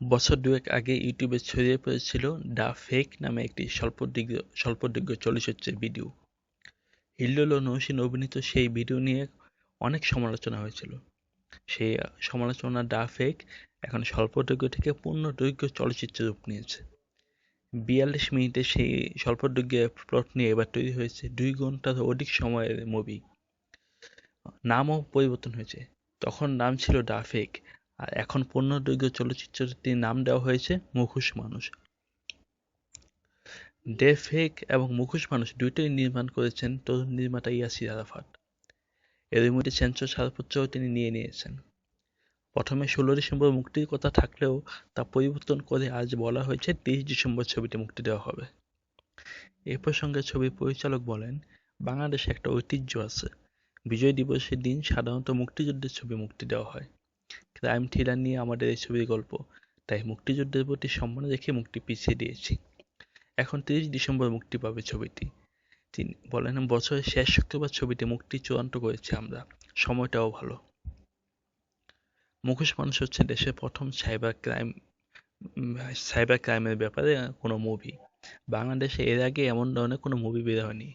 বছর দুয়েক আগে ইউটিউবে ছড়িয়ে পড়েছিল দ্য ফেক নামে একটি স্বল্পদৈর্ঘ্য স্বল্পদৈর্ঘ্য চলচ্চিত্রের ভিডিও। হিল্লোল নৌসিন অভিনীত সেই ভিডিও নিয়ে অনেক সমালোচনা হয়েছিল। সেই সমালোচনা দ্য ফেক এখন স্বল্পদৈর্ঘ্য থেকে পূর্ণদৈর্ঘ্য চলচ্চিত্রে রূপ নিয়েছে। বিয়াল্লিশ মিনিটে সেই স্বল্পদৈর্ঘ্যের প্লট নিয়ে এবার তৈরি হয়েছে দুই ঘণ্টার অধিক সময়ের মুভি। নামও পরিবর্তন হয়েছে। তখন নাম ছিল দ্য ফেক আর এখন পূর্ণদৈর্ঘ্য চলচ্চিত্রটির নাম দেওয়া হয়েছে মুখোশ মানুষ। ডে ফেক এবং মুখোশ মানুষ দুইটাই নির্মাণ করেছেন তরুণ নির্মাতা ইয়াসির আরাফাত। এরই মধ্যে সেন্সর ছাড়পত্রও তিনি নিয়ে নিয়েছেন। প্রথমে ষোলো ডিসেম্বর মুক্তির কথা থাকলেও তা পরিবর্তন করে আজ বলা হয়েছে তেইশ ডিসেম্বর ছবিটি মুক্তি দেওয়া হবে। এ প্রসঙ্গে ছবির পরিচালক বলেন, বাংলাদেশে একটা ঐতিহ্য আছে। বিজয় দিবসের দিন সাধারণত মুক্তিযুদ্ধের ছবি মুক্তি দেওয়া হয়। ক্রাইম থ্রিলার নিয়ে আমাদের এই ছবির গল্প। তাই মুক্তিযুদ্ধের প্রতি সম্মান রেখে মুক্তি পিছিয়ে দিয়েছি। এখন তিরিশ ডিসেম্বর মুক্তি পাবে ছবিটি। তিনি বলেন বছরের শেষ শুক্রবার ছবিটি মুক্তি চূড়ান্ত করেছি আমরা। সময়টাও ভালো। মুখোশ মানুষ হচ্ছে দেশের প্রথম সাইবার ক্রাইম সাইবার ক্রাইমের ব্যাপারে কোনো মুভি বাংলাদেশে এর আগে এমন ধরনের কোনো মুভি বের হয়নি।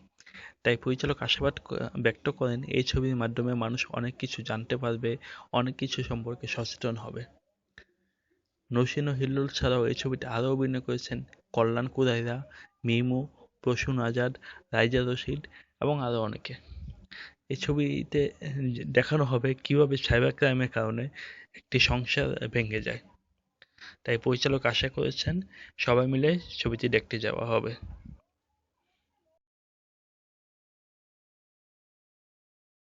তাই পরিচালক আশাবাদ ব্যক্ত করেন, এই ছবির মাধ্যমে মানুষ অনেক কিছু জানতে পারবে, অনেক কিছু সম্পর্কে সচেতন হবে। নসীন হিল্লুল ছাড়াও এই ছবিতে আরও অভিনয় করেছেন কল্যাণ কুরাইরা, মিমু, প্রসূন আজাদ, রাইজা রশিদ এবং আরও অনেকে। এই ছবিতে দেখানো হবে কীভাবে সাইবার ক্রাইমের কারণে একটি সংসার ভেঙে যায়। তাই পরিচালক আশা করেছেন সবাই মিলে ছবিটি দেখতে যাওয়া হবে।